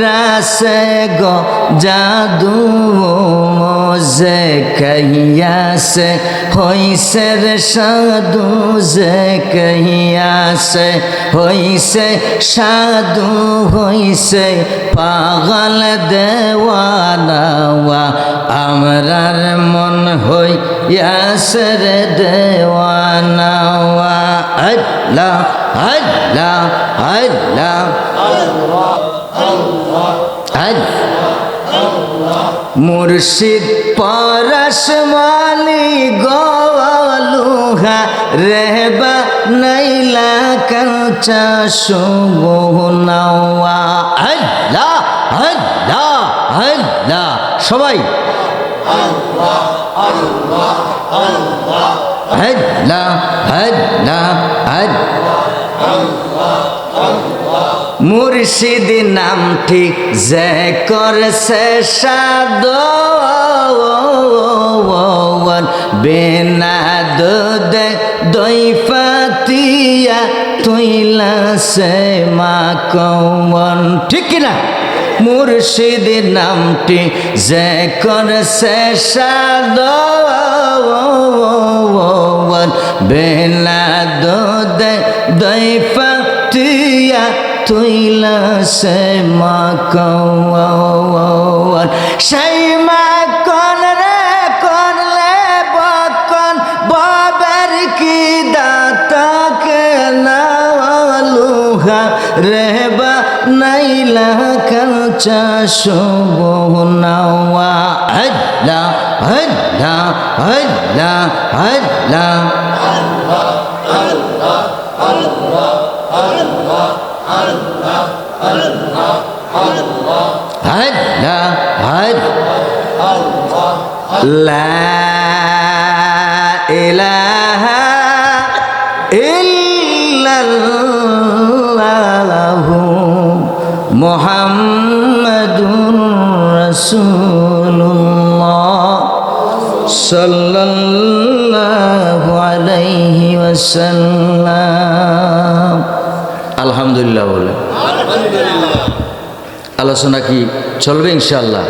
রাসে গো জাদু যে কহিয়া সে হইছে রে সাধু যে কহিয়া সে হইছে সাধু, হইছে পাগল দেওয়ানাওয়া আমরার মন হইয়াছে রে দেওয়ানাওয়া আল্লাহ আল্লাহ। আল্লাহ। মুর্শিদ পরশ মালি গোলুহা রেবা নাইলা কাঞ্চা সুগুনাওয়া আল্লাহ আল্লাহ আল্লাহ। সবাই। আল্লাহ আল্লাহ আল্লাহ। মুর্শিদ নামটি যে করছে সাদ বেনা দুধে দই পাতিয়া তুইলা সে মা কৌন ঠিক কিনা? মুর্শিদ নামটি যে করছে সাদ বেনা দুধে দই পাতিয়া তুইলা সে মা কৌন সেই মা কন রে করলে বকন, বাবের কি দাতাকে নালুহা রেবা নাইলা কালচা শুভনাওয়া আল্লাহ আল্লাহ আল্লাহ الله الله الله هل لا هل الله لا إله إلا الله محمد رسول الله صلى الله عليه وسلم আলহামদুলিল্লাহ বলে। আলোচনা কি? চলবে ইনশাল্লাহ